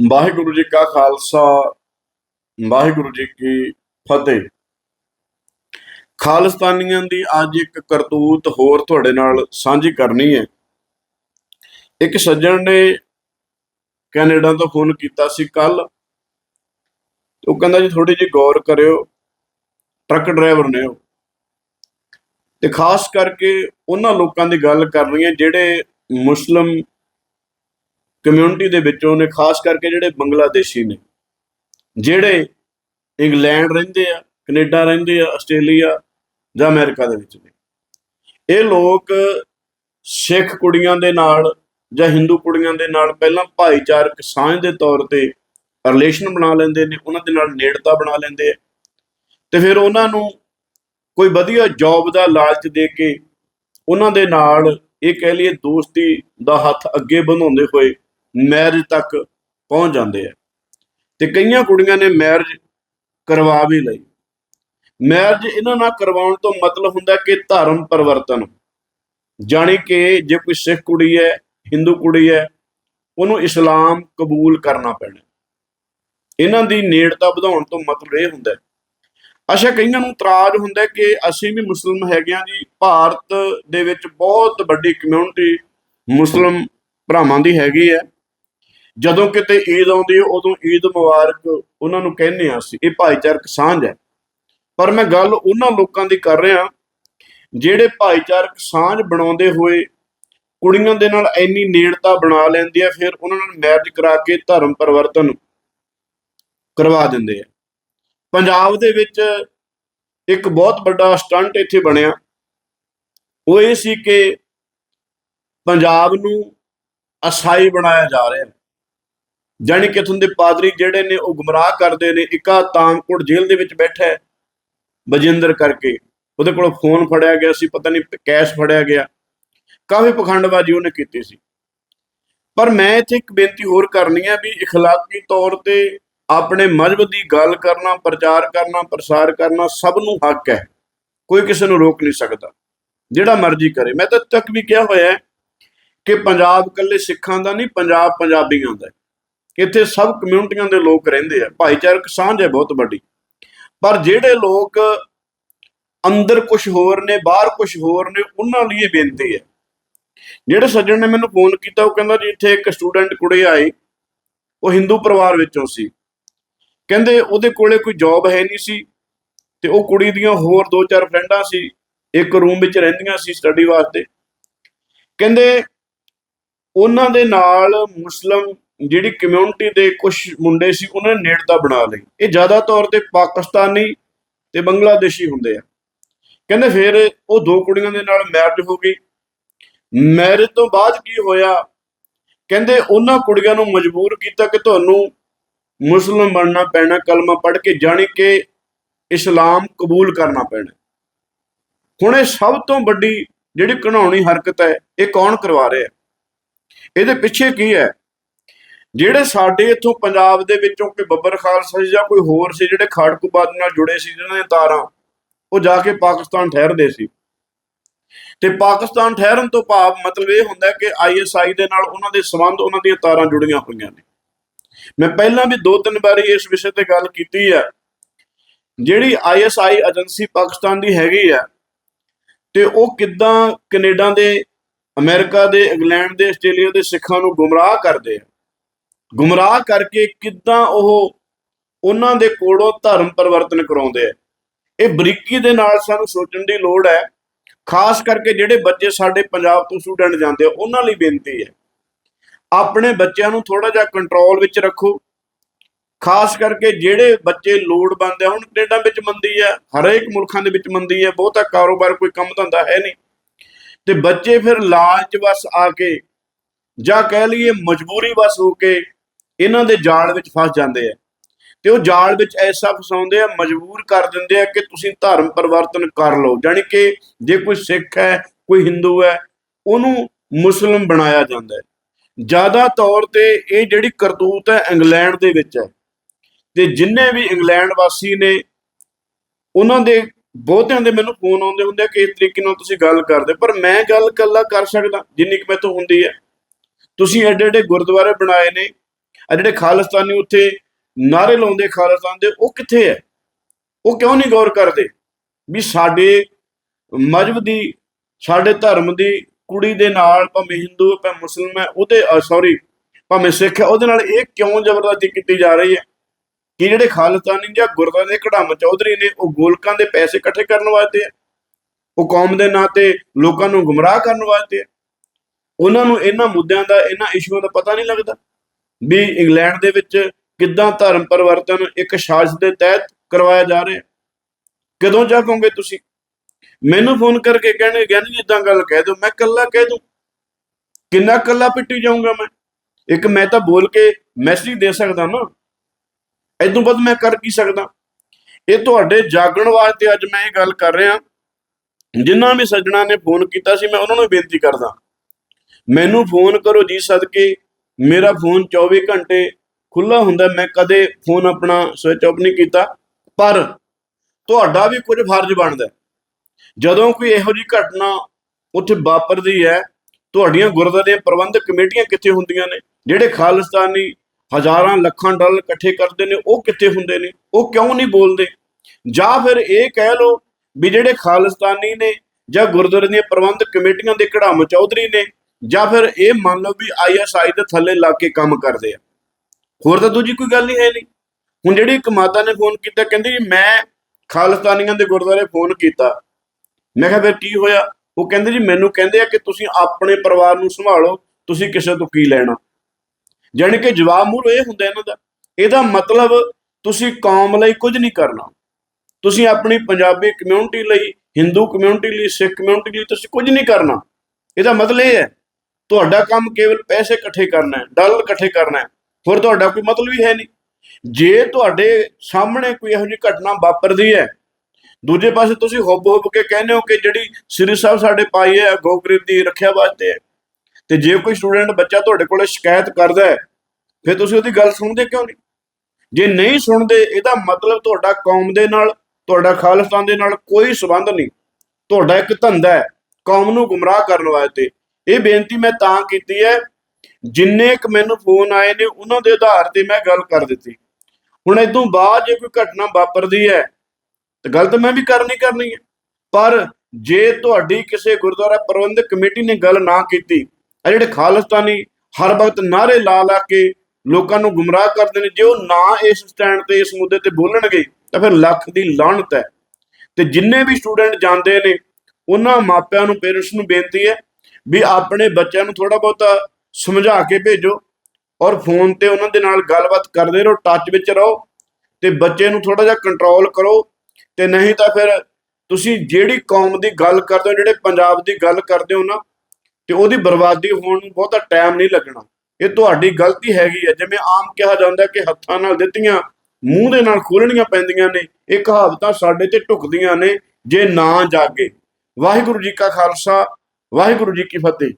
ਵਾਹਿਗੁਰੂ ਜੀ ਕਾ ਖਾਲਸਾ, ਵਾਹਿਗੁਰੂ ਜੀ ਕੀ ਫਤਿਹ। ਖਾਲਿਸਤਾਨੀਆਂ ਦੀ ਅੱਜ ਇੱਕ ਕਰਤੂਤ ਹੋਰ ਤੁਹਾਡੇ ਨਾਲ ਸਾਂਝੀ ਕਰਨੀ ਹੈ। ਇੱਕ ਸੱਜਣ ਨੇ ਕੈਨੇਡਾ ਤੋਂ ਫੋਨ ਕੀਤਾ ਸੀ ਕੱਲ ਉਹ ਕਹਿੰਦਾ ਜੀ ਥੋੜੀ ਜਿਹੀ ਗੌਰ ਕਰਿਓ, ਟਰੱਕ ਡਰਾਈਵਰ ਨੇ ਉਹ। ਤੇ ਖਾਸ ਕਰਕੇ ਉਹਨਾਂ ਲੋਕਾਂ ਦੀ ਗੱਲ ਕਰਨੀ ਹੈ, ਜਿਹੜੇ ਮੁਸਲਮ ਕਮਿਊਨਿਟੀ ਦੇ ਵਿੱਚੋਂ ਨੇ, ਖਾਸ ਕਰਕੇ ਜਿਹੜੇ ਬੰਗਲਾਦੇਸ਼ੀ ਨੇ, ਜਿਹੜੇ ਇੰਗਲੈਂਡ ਰਹਿੰਦੇ ਆ, ਕੈਨੇਡਾ ਰਹਿੰਦੇ ਆ, ਆਸਟ੍ਰੇਲੀਆ ਜਾਂ ਅਮਰੀਕਾ ਦੇ ਵਿੱਚ ਨੇ, ਇਹ ਲੋਕ ਸਿੱਖ ਕੁੜੀਆਂ ਦੇ ਨਾਲ ਜਾਂ ਹਿੰਦੂ ਕੁੜੀਆਂ ਦੇ ਨਾਲ ਪਹਿਲਾਂ ਭਾਈਚਾਰਕ ਸਾਂਝ ਦੇ ਤੌਰ ਤੇ ਰਿਲੇਸ਼ਨ ਬਣਾ ਲੈਂਦੇ ਨੇ, ਉਹਨਾਂ ਦੇ ਨਾਲ ਨੇੜਤਾ ਬਣਾ ਲੈਂਦੇ ਆ ਤੇ ਫਿਰ ਉਹਨਾਂ ਨੂੰ ਕੋਈ ਵਧੀਆ ਜੌਬ ਦਾ ਲਾਲਚ ਦੇ ਕੇ ਉਹਨਾਂ ਦੇ ਨਾਲ, ਇਹ ਕਹਿ ਲਈਏ ਦੋਸਤੀ ਦਾ ਹੱਥ ਅੱਗੇ ਵਧਾਉਂਦੇ ਹੋਏ ਮੈਰਿਜ ਤੱਕ ਪਹੁੰਚ ਜਾਂਦੇ ਆ। ਤੇ ਕਈਆਂ ਕੁੜੀਆਂ ਨੇ ਮੈਰਿਜ ਕਰਵਾ ਵੀ ਲਈ। ਮੈਰਿਜ ਇਹਨਾਂ ਨਾਲ ਕਰਵਾਉਣ ਤੋਂ ਮਤਲਬ ਹੁੰਦਾ ਕਿ ਧਰਮ ਪਰਿਵਰਤਨ। ਜਾਣੀ ਕਿ ਜੇ ਕੋਈ ਸਿੱਖ ਕੁੜੀ ਹੈ, ਹਿੰਦੂ ਕੁੜੀ ਹੈ, ਉਹਨੂੰ ਇਸਲਾਮ ਕਬੂਲ ਕਰਨਾ ਪੈਣਾ। ਇਹਨਾਂ ਦੀ ਨੇੜਤਾ ਵਧਾਉਣ ਤੋਂ ਮਤਲਬ ਇਹ ਹੁੰਦਾ ਅੱਛਾ, ਕਈਆਂ ਨੂੰ ਇਤਰਾਜ਼ ਹੁੰਦਾ ਕਿ ਅਸੀਂ ਵੀ ਮੁਸਲਮ ਹੈਗੇ ਆ ਜੀ। ਭਾਰਤ ਦੇ ਵਿੱਚ ਬਹੁਤ ਵੱਡੀ ਕਮਿਊਨਿਟੀ ਮੁਸਲਮ ਭਰਾਵਾਂ ਦੀ ਹੈਗੀ ਹੈ। ਜਦੋਂ ਕਿਤੇ ਈਦ ਆਉਂਦੀ ਹੈ, ਉਦੋਂ ਈਦ ਮੁਬਾਰਕ ਉਹਨਾਂ ਨੂੰ ਕਹਿੰਦੇ ਆ ਅਸੀਂ, ਇਹ ਭਾਈਚਾਰਕ ਸਾਂਝ ਹੈ। ਪਰ ਮੈਂ ਗੱਲ ਉਹਨਾਂ ਲੋਕਾਂ ਦੀ ਕਰ ਰਿਹਾ, ਜਿਹੜੇ ਭਾਈਚਾਰਕ ਸਾਂਝ ਬਣਾਉਂਦੇ ਹੋਏ ਕੁੜੀਆਂ ਦੇ ਨਾਲ ਇੰਨੀ ਨੇੜਤਾ ਬਣਾ ਲੈਂਦੇ ਆ, ਫਿਰ ਉਹਨਾਂ ਨਾਲ ਮੈਰਿਜ ਕਰਾ ਕੇ ਧਰਮ ਪਰਿਵਰਤਨ ਕਰਵਾ ਦਿੰਦੇ ਆ। ਪੰਜਾਬ ਦੇ ਵਿੱਚ ਇੱਕ ਬਹੁਤ ਵੱਡਾ ਸਟੰਟ ਇੱਥੇ ਬਣਿਆ। ਉਹ ਇਹ ਸੀ ਕਿ ਪੰਜਾਬ ਨੂੰ ਅਸਾਈ ਬਣਾਇਆ ਜਾ ਰਿਹਾ। ਜਾਣੀ ਕਿ ਇਥੋਂ ਦੇ ਪਾਦਰੀ ਜਿਹੜੇ ਨੇ ਉਹ ਗੁੰਮਰਾਹ ਕਰਦੇ ਨੇ ਇੱਕਾ ਤਾਮਕੋਟ ਜੇਲ੍ਹ ਦੇ ਵਿੱਚ ਬੈਠਾ ਹੈ ਬਜਿੰਦਰ ਕਰਕੇ ਉਹਦੇ ਕੋਲ ਫੋਨ ਫੜਿਆ ਗਿਆ ਸੀ ਪਤਾ ਨਹੀਂ ਕੈਸ਼ ਫੜਿਆ ਗਿਆ ਕਾਫੀ ਪਖੰਡਬਾਜ਼ੀ ਉਹਨੇ ਕੀਤੀ ਸੀ ਪਰ ਮੈਂ ਇੱਥੇ ਇੱਕ ਬੇਨਤੀ ਹੋਰ ਕਰਨੀ ਹੈ ਵੀ اخلاقی ਤੌਰ ਤੇ ਆਪਣੇ ਮਜ਼ਹਬ ਦੀ ਗੱਲ ਕਰਨਾ ਪ੍ਰਚਾਰ ਕਰਨਾ ਪ੍ਰਸਾਰ ਕਰਨਾ ਸਭ ਨੂੰ ਹੱਕ ਹੈ ਕੋਈ ਕਿਸੇ ਨੂੰ ਰੋਕ ਨਹੀਂ ਸਕਦਾ ਜਿਹੜਾ ਮਰਜ਼ੀ ਕਰੇ ਮੈਂ ਤਾਂ ਤੱਕ ਵੀ ਕਿਹਾ ਹੋਇਆ ਹੈ ਕਿ ਪੰਜਾਬ ਇਕੱਲੇ ਸਿੱਖਾਂ ਦਾ ਨਹੀਂ ਪੰਜਾਬ ਪੰਜਾਬੀਆਂ ਦਾ ਹੈ। ਕਿ ਇੱਥੇ ਸਭ ਕਮਿਊਨਿਟੀਆਂ ਦੇ ਲੋਕ ਰਹਿੰਦੇ ਆ, ਭਾਈਚਾਰਕ ਸਾਂਝ ਹੈ ਬਹੁਤ ਵੱਡੀ। ਪਰ ਜਿਹੜੇ ਲੋਕ ਅੰਦਰ ਕੁਝ ਹੋਰ ਨੇ, ਬਾਹਰ ਕੁਝ ਹੋਰ ਨੇ, ਉਹਨਾਂ ਲਈ ਇਹ ਬੇਨਤੀ ਹੈ। ਜਿਹੜੇ ਸੱਜਣ ਨੇ ਮੈਨੂੰ ਫੋਨ ਕੀਤਾ, ਉਹ ਕਹਿੰਦਾ ਜੀ ਇੱਥੇ ਇੱਕ ਸਟੂਡੈਂਟ ਕੁੜੀ ਆਈ, ਉਹ ਹਿੰਦੂ ਪਰਿਵਾਰ ਵਿੱਚੋਂ ਸੀ। ਕਹਿੰਦੇ ਉਹਦੇ ਕੋਲੇ ਕੋਈ ਜੌਬ ਹੈ ਨਹੀਂ ਸੀ, ਤੇ ਉਹ ਕੁੜੀ ਦੀਆਂ ਹੋਰ ਦੋ ਚਾਰ ਫਰੈਂਡਾਂ ਸੀ, ਇੱਕ ਰੂਮ ਵਿੱਚ ਰਹਿੰਦੀਆਂ ਸੀ ਸਟੱਡੀ ਵਾਸਤੇ। ਕਹਿੰਦੇ ਉਹਨਾਂ ਦੇ ਨਾਲ ਮੁਸਲਮ ਜਿਹੜੀ ਕਮਿਊਨਿਟੀ ਦੇ ਕੁਝ ਮੁੰਡੇ ਸੀ, ਉਹਨਾਂ ਨੇ ਨੇੜਤਾ ਬਣਾ ਲਈ। ਇਹ ਜ਼ਿਆਦਾ ਤੌਰ ਤੇ ਪਾਕਿਸਤਾਨੀ ਤੇ ਬੰਗਲਾਦੇਸ਼ੀ ਹੁੰਦੇ ਆ। ਕਹਿੰਦੇ ਫਿਰ ਉਹ ਦੋ ਕੁੜੀਆਂ ਦੇ ਨਾਲ ਮੈਰਿਜ ਹੋ ਗਈ। ਮੈਰਿਜ ਤੋਂ ਬਾਅਦ ਕੀ ਹੋਇਆ? ਕਹਿੰਦੇ ਉਹਨਾਂ ਕੁੜੀਆਂ ਨੂੰ ਮਜਬੂਰ ਕੀਤਾ ਕਿ ਤੁਹਾਨੂੰ ਮੁਸਲਮ ਬਣਨਾ ਪੈਣਾ, ਕਲਮਾ ਪੜ੍ਹ ਕੇ, ਜਾਣੀ ਕਿ ਇਸਲਾਮ ਕਬੂਲ ਕਰਨਾ ਪੈਣਾ। ਹੁਣ ਇਹ ਸਭ ਤੋਂ ਵੱਡੀ ਜਿਹੜੀ ਘਣਾਉਣੀ ਹਰਕਤ ਹੈ, ਇਹ ਕੌਣ ਕਰਵਾ ਰਿਹਾ? ਇਹਦੇ ਪਿੱਛੇ ਕੀ ਹੈ? ਜਿਹੜੇ ਸਾਡੇ ਇੱਥੋਂ ਪੰਜਾਬ ਦੇ ਵਿੱਚੋਂ ਕੋਈ ਬੱਬਰ ਖਾਲਸਾ ਸੀ ਜਾਂ ਕੋਈ ਹੋਰ ਸੀ ਜਿਹੜੇ ਖਾੜਕੂਬਾਦ ਨਾਲ ਜੁੜੇ ਸੀ, ਜਿਹਨਾਂ ਦੀਆਂ ਤਾਰਾਂ, ਉਹ ਜਾ ਕੇ ਪਾਕਿਸਤਾਨ ਠਹਿਰਦੇ ਸੀ। ਤੇ ਪਾਕਿਸਤਾਨ ਠਹਿਰਨ ਤੋਂ ਭਾਵ ਮਤਲਬ ਇਹ ਹੁੰਦਾ ਕਿ ਆਈਐਸਆਈ ਦੇ ਨਾਲ ਉਹਨਾਂ ਦੇ ਸੰਬੰਧ ਉਹਨਾਂ ਦੀਆਂ ਤਾਰਾਂ ਜੁੜੀਆਂ ਹੋਈਆਂ ਨੇ। ਮੈਂ ਪਹਿਲਾਂ ਵੀ ਦੋ ਤਿੰਨ ਵਾਰੀ ਇਸ ਵਿਸ਼ੇ ਤੇ ਗੱਲ ਕੀਤੀ ਹੈ। ਜਿਹੜੀ ਆਈਐਸਆਈ ਏਜੰਸੀ ਪਾਕਿਸਤਾਨ ਦੀ ਹੈਗੀ ਆ ਤੇ ਉਹ ਕਿੱਦਾਂ ਕੈਨੇਡਾ ਦੇ, ਅਮਰੀਕਾ ਦੇ, ਇੰਗਲੈਂਡ ਦੇ, ਆਸਟ੍ਰੇਲੀਆ ਦੇ ਸਿੱਖਾਂ ਨੂੰ ਗੁੰਮਰਾਹ ਕਰਦੇ ਆ। ਗੁੰਮਰਾਹ ਕਰਕੇ ਕਿੱਦਾਂ ਉਹ ਉਹਨਾਂ ਦੇ ਕੋਲੋਂ ਧਰਮ ਪਰਿਵਰਤਨ ਕਰਾਉਂਦੇ ਆ। ਇਹ ਬਰੀਕੀ ਦੇ ਨਾਲ ਸਾਨੂੰ ਸੋਚਣ ਦੀ ਲੋੜ ਹੈ। ਖਾਸ ਕਰਕੇ ਜਿਹੜੇ ਬੱਚੇ ਸਾਡੇ ਪੰਜਾਬ ਤੋਂ ਸਟੂਡੈਂਟ ਜਾਂਦੇ ਆ, ਉਹਨਾਂ ਲਈ ਬੇਨਤੀ ਹੈ। ਆਪਣੇ ਬੱਚਿਆਂ ਨੂੰ ਥੋੜਾ ਜਿਹਾ ਕੰਟਰੋਲ ਵਿੱਚ ਰੱਖੋ। ਖਾਸ ਕਰਕੇ ਜਿਹੜੇ ਬੱਚੇ ਲੋੜਵੰਦ ਆ, ਹੁਣ ਕੈਨੇਡਾ ਵਿੱਚ ਮੰਦੀ ਹੈ ਹਰੇਕ ਮੁਲਕਾਂ ਦੇ ਵਿੱਚ ਮੰਦੀ ਹੈ ਬਹੁਤਾ ਕਾਰੋਬਾਰ ਕੋਈ ਕੰਮ ਧੰਦਾ ਹੈ ਨਹੀਂ। ਤੇ ਬੱਚੇ ਫਿਰ ਲਾਲਚ ਵਸ ਆ ਕੇ ਜਾਂ ਕਹਿ ਲਈਏ ਮਜਬੂਰੀ ਵਸ ਹੋ ਕੇ ਇਹਨਾਂ ਦੇ ਜਾਲ ਵਿੱਚ ਫਸ ਜਾਂਦੇ ਆ। ਤੇ ਉਹ ਜਾਲ ਵਿੱਚ ਐਸਾ ਫਸਾਉਂਦੇ ਆ, ਮਜਬੂਰ ਕਰ ਦਿੰਦੇ ਆ ਕਿ ਤੁਸੀਂ ਧਰਮ ਪਰਿਵਰਤਨ ਕਰ ਲਓ। ਜਾਣੀ ਕਿ ਜੇ ਕੋਈ ਸਿੱਖ ਹੈ, ਕੋਈ ਹਿੰਦੂ ਹੈ, ਉਹਨੂੰ ਮੁਸਲਮ ਬਣਾਇਆ ਜਾਂਦਾ ਹੈ। ਜ਼ਿਆਦਾ ਤੌਰ ਤੇ ਇਹ ਜਿਹੜੀ ਕਰਤੂਤ ਹੈ ਇੰਗਲੈਂਡ ਦੇ ਵਿੱਚ ਹੈ। ਤੇ ਜਿੰਨੇ ਵੀ ਇੰਗਲੈਂਡ ਵਾਸੀ ਨੇ, ਉਹਨਾਂ ਦੇ ਬਹੁਤਿਆਂ ਦੇ ਮੈਨੂੰ ਫੋਨ ਆਉਂਦੇ ਹੁੰਦੇ ਆ ਕਿ ਇਸ ਤਰੀਕੇ ਨਾਲ ਤੁਸੀਂ ਗੱਲ ਕਰਦੇ। ਪਰ ਮੈਂ ਗੱਲ ਕੱਲਾ ਕਰ ਸਕਦਾ, ਜਿੰਨੀ ਕਿ ਮੈਥੋਂ ਹੁੰਦੀ ਹੈ। ਤੁਸੀਂ ਐਡੇ ਐਡੇ ਗੁਰਦੁਆਰੇ ਬਣਾਏ ਨੇ ਆ ਜਿਹੜੇ ਖਾਲਿਸਤਾਨੀ ਉੱਥੇ ਨਾਰੇ ਲਾਉਂਦੇ ਖਾਲਿਸਤਾਨ ਦੇ ਉਹ ਕਿੱਥੇ ਹੈ? ਉਹ ਕਿਉਂ ਨਹੀਂ ਗੌਰ ਕਰਦੇ ਵੀ ਸਾਡੇ ਮਜਹਬ ਦੀ ਸਾਡੇ ਧਰਮ ਦੀ ਕੁੜੀ ਦੇ ਨਾਲ ਭਾਵੇਂ ਹਿੰਦੂ ਹੈ, ਭਾਵੇਂ ਮੁਸਲਮਾਨ ਹੈ ਉਹਦੇ ਸੌਰੀ ਭਾਵੇਂ ਸਿੱਖ ਹੈ ਉਹਦੇ ਨਾਲ ਇਹ ਕਿਉਂ ਜ਼ਬਰਦਸਤੀ ਕੀਤੀ ਜਾ ਰਹੀ ਹੈ ਕਿ ਜਿਹੜੇ ਖਾਲਿਸਤਾਨੀ ਜਾਂ ਗੁਰਦੁਆਰੇ ਦੇ ਕੜਾਮ ਚੌਧਰੀ ਨੇ ਉਹ ਗੋਲਕਾਂ ਦੇ ਪੈਸੇ ਇਕੱਠੇ ਕਰਨ ਵਾਸਤੇ ਹੈ ਉਹ ਕੌਮ ਦੇ ਨਾਂ ਤੇ ਲੋਕਾਂ ਨੂੰ ਗੁੰਮਰਾਹ ਕਰਨ ਵਾਸਤੇ ਹੈ। ਉਹਨਾਂ ਨੂੰ ਇਹਨਾਂ ਮੁੱਦਿਆਂ ਦਾ ਇਹਨਾਂ ਇਸ਼ੂਆਂ ਦਾ ਪਤਾ ਨਹੀਂ ਲੱਗਦਾ। ਵੀ ਇੰਗਲੈਂਡ ਦੇ ਵਿੱਚ ਕਿੱਦਾਂ ਧਰਮ ਪਰਿਵਰਤਨ ਇੱਕ ਸਾਜ਼ਿਸ਼ ਦੇ ਤਹਿਤ ਕਰਵਾਇਆ ਜਾ ਰਿਹਾ ਕਦੋਂ ਜਾਗੋਗੇ ਤੁਸੀਂ? ਮੈਨੂੰ ਫੋਨ ਕਰਕੇ ਕਹਿਣਗੇ ਗਿਆਨੀ ਜੀ ਇਦਾਂ ਗੱਲ ਕਹਿ ਦਿਓ। ਮੈਂ ਕੱਲਾ ਕਹਿ ਦੂੰ। ਕਿੰਨਾ ਕੱਲਾ ਪਿੱਟੀ ਜਾਊਂਗਾ ਮੈਂ? ਇੱਕ ਮੈਂ ਤਾਂ ਬੋਲ ਕੇ ਮੈਸੇਜ ਦੇ ਸਕਦਾ ਨਾ। ਇਦੋਂ ਬਾਅਦ ਮੈਂ ਕਰ ਕੀ ਸਕਦਾ? ਇਹ ਤੁਹਾਡੇ ਜਾਗਣ ਵਾਸਤੇ ਅੱਜ ਮੈਂ ਇਹ ਗੱਲ ਕਰ ਰਿਹਾ। ਜਿਨ੍ਹਾਂ ਵੀ ਸੱਜਣਾ ਨੇ ਫੋਨ ਕੀਤਾ ਸੀ, ਮੈਂ ਉਹਨਾਂ ਨੂੰ ਬੇਨਤੀ ਕਰਦਾ। ਮੈਨੂੰ ਫੋਨ ਕਰੋ ਜੀ ਸਦਕੇ। ਮੇਰਾ ਫੋਨ 24 ਘੰਟੇ ਖੁੱਲਾ ਹੁੰਦਾ ਮੈਂ ਕਦੇ ਫੋਨ ਆਪਣਾ ਸਵਿਚ ਆਫ ਨਹੀਂ ਕੀਤਾ। ਪਰ ਤੁਹਾਡਾ ਵੀ ਕੁਝ ਫਰਜ਼ ਬਣਦਾ ਜਦੋਂ ਕੋਈ ਇਹੋ ਜਿਹੀ ਘਟਨਾ ਉੱਥੇ ਵਾਪਰਦੀ ਹੈ, ਤੁਹਾਡੀਆਂ ਗੁਰਦੁਆਰੇ ਦੀਆਂ ਪ੍ਰਬੰਧਕ ਕਮੇਟੀਆਂ ਕਿੱਥੇ ਹੁੰਦੀਆਂ ਨੇ? ਜਿਹੜੇ ਖਾਲਿਸਤਾਨੀ ਹਜ਼ਾਰਾਂ ਲੱਖਾਂ ਡਾਲਰ ਇਕੱਠੇ ਕਰਦੇ ਨੇ, ਉਹ ਕਿੱਥੇ ਹੁੰਦੇ ਨੇ? ਉਹ ਕਿਉਂ ਨਹੀਂ ਬੋਲਦੇ? ਜਾਂ ਫਿਰ ਇਹ ਕਹਿ ਲਓ ਵੀ ਜਿਹੜੇ ਖਾਲਿਸਤਾਨੀ ਨੇ ਜਾਂ ਗੁਰਦੁਆਰੇ ਦੀਆਂ ਪ੍ਰਬੰਧਕ ਕਮੇਟੀਆਂ ਦੇ ਕੜਾਮ ਚੌਧਰੀ ਨੇ ਜਾਂ ਫਿਰ ਇਹ ਮੰਨ ਲਓ ਵੀ ਆਈਐਸਆਈ ਦੇ ਥੱਲੇ ਲਾ ਕੇ ਕੰਮ ਕਰਦੇ ਆ। ਹੋਰ ਤਾਂ ਦੂਜੀ ਕੋਈ ਗੱਲ ਨਹੀਂ, ਹੈ ਨਹੀਂ। ਹੁਣ ਜਿਹੜੀ ਇੱਕ ਮਾਤਾ ਨੇ ਫੋਨ ਕੀਤਾ, ਕਹਿੰਦੀ ਜੀ, ਮੈਂ ਖਾਲਿਸਤਾਨੀਆਂ ਦੇ ਗੁਰਦੁਆਰੇ ਫੋਨ ਕੀਤਾ। ਮੈਂ ਕਿਹਾ, ਫਿਰ ਕੀ ਹੋਇਆ? ਉਹ ਕਹਿੰਦੇ ਜੀ, ਮੈਨੂੰ ਕਹਿੰਦੇ ਆ ਕਿ ਤੁਸੀਂ ਆਪਣੇ ਪਰਿਵਾਰ ਨੂੰ ਸੰਭਾਲੋ, ਤੁਸੀਂ ਕਿਸੇ ਤੋਂ ਕੀ ਲੈਣਾ? ਜਾਣੀ ਕਿ ਜਵਾਬ ਮੂਲ ਇਹ ਹੁੰਦਾ ਇਹਨਾਂ ਦਾ, ਇਹਦਾ ਮਤਲਬ ਤੁਸੀਂ ਕੌਮ ਲਈ ਕੁਝ ਨਹੀਂ ਕਰਨਾ। ਤੁਸੀਂ ਆਪਣੀ ਪੰਜਾਬੀ ਕਮਿਊਨਿਟੀ ਲਈ, ਹਿੰਦੂ ਕਮਿਊਨਿਟੀ ਲਈ, ਸਿੱਖ ਕਮਿਊਨਿਟੀ ਲਈ ਤੁਸੀਂ ਕੁਝ ਨਹੀਂ ਕਰਨਾ। ਇਹਦਾ ਮਤਲਬ ਇਹ ਹੈ ਤੁਹਾਡਾ ਕੰਮ ਕੇਵਲ ਪੈਸੇ ਇਕੱਠੇ ਕਰਨਾ ਹੈ, ਡਾਲਰ ਇਕੱਠੇ ਕਰਨਾ ਹੈ, ਹੋਰ ਤੁਹਾਡਾ ਕੋਈ ਮਤਲਬ ਹੀ ਹੈ ਨਹੀਂ। ਜੇ ਤੁਹਾਡੇ ਸਾਹਮਣੇ ਕੋਈ ਇਹੋ ਜਿਹੀ ਘਟਨਾ ਵਾਪਰਦੀ ਹੈ, ਦੂਜੇ ਪਾਸੇ ਤੁਸੀਂ ਹੁੱਬ ਹੁੱਬ ਕੇ ਕਹਿੰਦੇ ਹੋ ਕਿ ਜਿਹੜੀ ਸ੍ਰੀ ਸਾਹਿਬ ਸਾਡੇ ਪਾਈ ਹੈ ਗੋਗਰੀਬ ਦੀ ਰੱਖਿਆ ਵਾਸਤੇ ਹੈ। ਤੇ ਜੇ ਕੋਈ ਸਟੂਡੈਂਟ ਬੱਚਾ ਤੁਹਾਡੇ ਕੋਲੇ ਸ਼ਿਕਾਇਤ ਕਰਦਾ ਹੈ, ਫਿਰ ਤੁਸੀਂ ਉਹਦੀ ਗੱਲ ਸੁਣਦੇ ਕਿਉਂ ਨਹੀਂ? ਜੇ ਨਹੀਂ ਸੁਣਦੇ, ਇਹਦਾ ਮਤਲਬ ਤੁਹਾਡਾ ਕੌਮ ਦੇ ਨਾਲ, ਤੁਹਾਡਾ ਖਾਲਿਸਤਾਨ ਦੇ ਨਾਲ ਕੋਈ ਸਬੰਧ ਨਹੀਂ। ਤੁਹਾਡਾ ਇੱਕ ਧੰਦਾ ਹੈ, ਕੌਮ ਨੂੰ ਗੁੰਮਰਾਹ ਕਰਨ ਵਾਸਤੇ। ਇਹ ਬੇਨਤੀ ਮੈਂ ਤਾਂ ਕੀਤੀ ਹੈ, ਜਿੰਨੇ ਕੁ ਮੈਨੂੰ ਫੋਨ ਆਏ ਨੇ, ਉਹਨਾਂ ਦੇ ਆਧਾਰ ਤੇ ਮੈਂ ਗੱਲ ਕਰ ਦਿੱਤੀ। ਹੁਣ ਇਦੋਂ ਬਾਅਦ ਜੇ ਕੋਈ ਘਟਨਾ ਵਾਪਰਦੀ ਹੈ, ਤੇ ਗੱਲ ਤਾਂ ਮੈਂ ਵੀ ਕਰਨੀ ਕਰਨੀ ਹੈ। ਪਰ ਜੇ ਤੁਹਾਡੀ ਕਿਸੇ ਗੁਰਦੁਆਰਾ ਪ੍ਰਬੰਧਕ ਕਮੇਟੀ ਨੇ ਗੱਲ ਨਾ ਕੀਤੀ ਆ ਜਿਹੜੇ ਖਾਲਿਸਤਾਨੀ ਹਰ ਵਕਤ ਨਾਰੇ ਲਾ ਲਾ ਕੇ ਲੋਕਾਂ ਨੂੰ ਗੁੰਮਰਾਹ ਕਰਦੇ ਨੇ, ਜੇ ਉਹ ਨਾ ਇਸ ਸਟੈਂਡ ਤੇ, ਇਸ ਮੁੱਦੇ ਤੇ ਬੋਲਣਗੇ, ਤਾਂ ਫਿਰ ਲੱਖ ਦੀ ਲਾਹਨਤ ਹੈ। ਤੇ ਜਿੰਨੇ ਵੀ ਸਟੂਡੈਂਟ ਜਾਂਦੇ ਨੇ, ਉਹਨਾਂ ਮਾਪਿਆਂ ਨੂੰ ਪੇਰੈਂਟਸ ਨੂੰ ਬੇਨਤੀ ਹੈ ਵੀ ਆਪਣੇ ਬੱਚਿਆਂ ਨੂੰ ਥੋੜਾ ਬਹੁਤਾ ਸਮਝਾ ਕੇ ਭੇਜੋ ਔਰ ਫੋਨ ਤੇ ਉਹਨਾਂ ਦੇ ਨਾਲ ਗੱਲਬਾਤ ਕਰਦੇ ਰਹੋ ਟੱਚ ਵਿੱਚ ਰਹੋ ਤੇ ਬੱਚੇ ਨੂੰ ਥੋੜਾ ਜਿਹਾ ਕੰਟਰੋਲ ਕਰੋ ਤੇ ਨਹੀਂ ਤਾਂ ਫਿਰ ਤੁਸੀਂ ਜਿਹੜੀ ਕੌਮ ਦੀ ਗੱਲ ਕਰਦੇ ਹੋ, ਜਿਹੜੇ ਪੰਜਾਬ ਦੀ ਗੱਲ ਕਰਦੇ ਹੋ ਨਾ ਤੇ ਉਹਦੀ ਬਰਬਾਦੀ ਹੋਣ ਨੂੰ ਬਹੁਤਾ ਟਾਈਮ ਨਹੀਂ ਲੱਗਣਾ। ਇਹ ਤੁਹਾਡੀ ਗਲਤੀ ਹੈਗੀ ਹੈ। ਜਿਵੇਂ ਆਮ ਕਿਹਾ ਜਾਂਦਾ ਕਿ ਹੱਥਾਂ ਨਾਲ ਦਿੱਤੀਆਂ, ਮੂੰਹ ਦੇ ਨਾਲ ਖੋਲਣੀਆਂ ਪੈਂਦੀਆਂ ਨੇ, ਇਹ ਕਹਾਵਤਾਂ ਸਾਡੇ ਤੇ ਢੁਕਦੀਆਂ ਨੇ ਜੇ ਨਾ ਜਾਗੇ। ਵਾਹਿਗੁਰੂ ਜੀ ਕਾ ਖਾਲਸਾ ਵਾਹਿਗੁਰੂ ਜੀ ਕੀ ਫਤਿਹ।